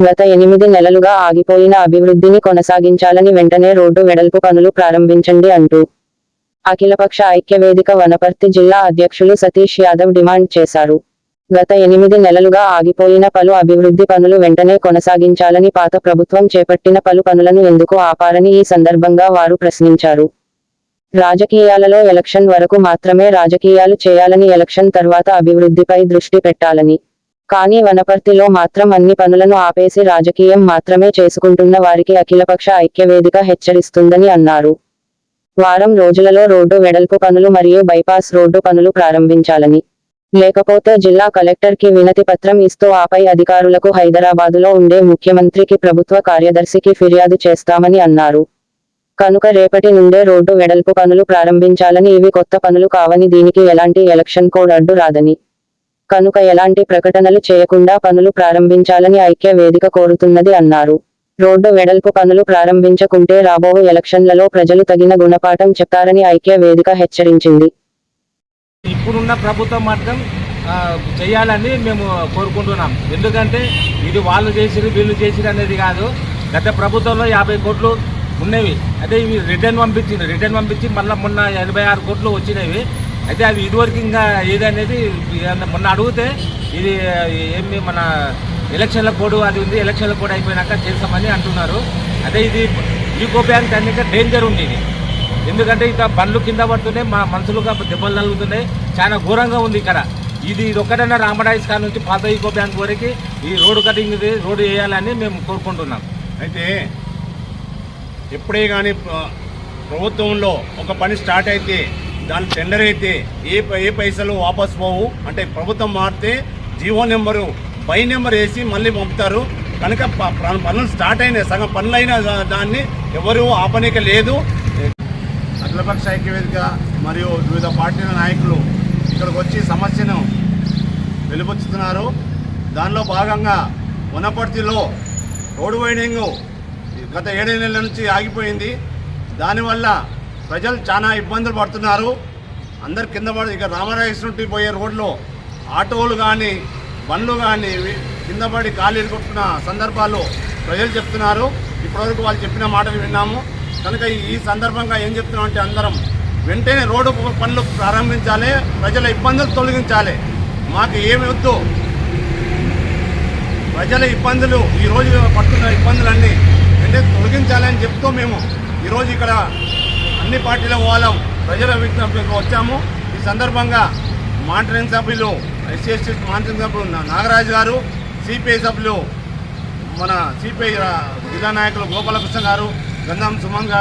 గత ఎనిమిది నెలలుగా ఆగిపోయిన అభివృద్ధిని కొనసాగించాలని వెంటనే రోడ్డు వెడల్పు పనులు ప్రారంభించండి అంటూ అఖిలపక్ష ఐక్యవేదిక వనపర్తి జిల్లా అధ్యక్షులు సతీష్ యాదవ్ డిమాండ్ చేశారు. గత ఎనిమిది నెలలుగా ఆగిపోయిన పలు అభివృద్ధి పనులు వెంటనే కొనసాగించాలని పాత ప్రభుత్వం చేపట్టిన పలు పనులను ఎందుకు ఆపారని ఈ సందర్భంగా వారు ప్రశ్నించారు. రాజకీయాలలో ఎలక్షన్ వరకు మాత్రమే రాజకీయాలు చేయాలని ఎలక్షన్ తర్వాత అభివృద్ధిపై దృష్టి పెట్టాలని కానీ వనపర్తిలో మాత్రం అన్ని పనులను ఆపేసి రాజకీయం మాత్రమే చేసుకుంటున్న వారికి అఖిలపక్ష ఐక్యవేదిక హెచ్చరిస్తుందని అన్నారు. వారం రోజులలో రోడ్డు వెడల్పు పనులు మరియు బైపాస్ రోడ్డు పనులు ప్రారంభించాలని. లేకపోతే జిల్లా కలెక్టర్కి వినతి పత్రం ఇస్తూ ఆపై అధికారులకు హైదరాబాదులో ఉండే ముఖ్యమంత్రికి ప్రభుత్వ కార్యదర్శికి ఫిర్యాదు చేస్తామని అన్నారు. కనుక రేపటి నుండే రోడ్డు వెడల్పు పనులు ప్రారంభించాలని ఇవి కొత్త పనులు కావని దీనికి ఎలాంటి ఎలక్షన్ కోడ్ అడ్డు రాదని. కనుక ఎలాంటి ప్రకటనలు చేయకుండా పనులు ప్రారంభించాలని ఐక్య వేదిక కోరుతున్నది అన్నారు. రోడ్డు వెడల్పు పనులు ప్రారంభించకుంటే రాబో ఎలక్షన్లలో ప్రజలు తగిన గుణపాఠం చెప్తారని ఐక్య వేదిక హెచ్చరించింది. ఇప్పుడున్న ప్రభుత్వం మాత్రం చేయాలని మేము కోరుకుంటున్నాం. ఎందుకంటే ఇది వాళ్ళు చేసిరు వీళ్ళు చేసిరు అనేది కాదు. గత ప్రభుత్వంలో యాభై కోట్లు ఉన్నవి. అదే ఇవి రిటర్న్ పంపించింది రిటర్న్ పంపించి మళ్ళీ మొన్న ఎనభై ఆరు కోట్లు వచ్చినవి. అయితే అవి ఇదివరకు ఇంకా ఏదనేది మొన్న అడిగితే ఇది ఏమి మన ఎలక్షన్ల కోడ్ అది ఉంది ఎలక్షన్ల కోడ్ అయిపోయినాక చేస్తామని అంటున్నారు. అదే ఇది యూకో బ్యాంక్ అనేది డేంజర్ ఉంది ఇది ఎందుకంటే ఇక బండ్లు కింద పడుతున్నాయి మా మనుషులుగా దెబ్బలు తగులుతున్నాయి చాలా ఘోరంగా ఉంది ఇక్కడ. ఇది ఇది ఒక్కటైనా రామడాయిస్ కాడ నుంచి పాత ఈకో బ్యాంక్ వరకు ఈ రోడ్డు కటింగ్ ఇది రోడ్డు వేయాలని మేము కోరుకుంటున్నాం. అయితే ఎప్పుడే కానీ ప్రభుత్వంలో ఒక పని స్టార్ట్ అయితే దాని టెండర్ అయితే ఏ ఏ పైసలు వాపస్ పోవు? అంటే ప్రభుత్వం మారితే జీవో నెంబరు బై నెంబర్ వేసి మళ్ళీ పంపుతారు. కనుక పనులు స్టార్ట్ అయినాయి. సగం పనులైన దా- దాన్ని ఎవరు ఆపనిక లేదు అఖిలపక్ష ఐక్యవేదిక మరియు వివిధ పార్టీల నాయకులు ఇక్కడికి వచ్చి సమస్యను వెలుపుచ్చుతున్నారు. దానిలో భాగంగా వనపర్తిలో రోడ్డు వైడింగ్ గత ఏడు నెలల నుంచి ఆగిపోయింది. దానివల్ల ప్రజలు చాలా ఇబ్బందులు పడుతున్నారు. అందరు కింద పడి ఇక రామరాజేశ్వరుడి పోయే రోడ్లో ఆటోలు కానీ బండ్లు కానీ కింద పడి ఖాళీలు కొట్టుకున్న సందర్భాలు ప్రజలు చెప్తున్నారు. ఇప్పటివరకు వాళ్ళు చెప్పిన మాటలు విన్నాము. కనుక ఈ- సందర్భంగా ఏం చెప్తున్నామంటే అందరం వెంటనే రోడ్డు పనులు ప్రారంభించాలి. ప్రజల ఇబ్బందులు తొలగించాలి. మాకు ఏమి వద్దు. ప్రజల ఇబ్బందులు ఈ పడుతున్న ఇబ్బందులన్నీ అంటే తొలగించాలని చెప్తూ మేము ఈరోజు ఇక్కడ అన్ని పార్టీల వాళ్ళం ప్రజల విజ్ఞప్తికి వచ్చాము. ఈ సందర్భంగా మానిటరింగ్ సభ్యులు ఎస్సీఎస్టీ మానిటరింగ్ సభ్యులు నాగరాజు గారు సిపిఐ సభ్యులు మన సిపిఐ జిల్లా నాయకులు గోపాలకృష్ణ గారు గంధం సుమన్ గారు.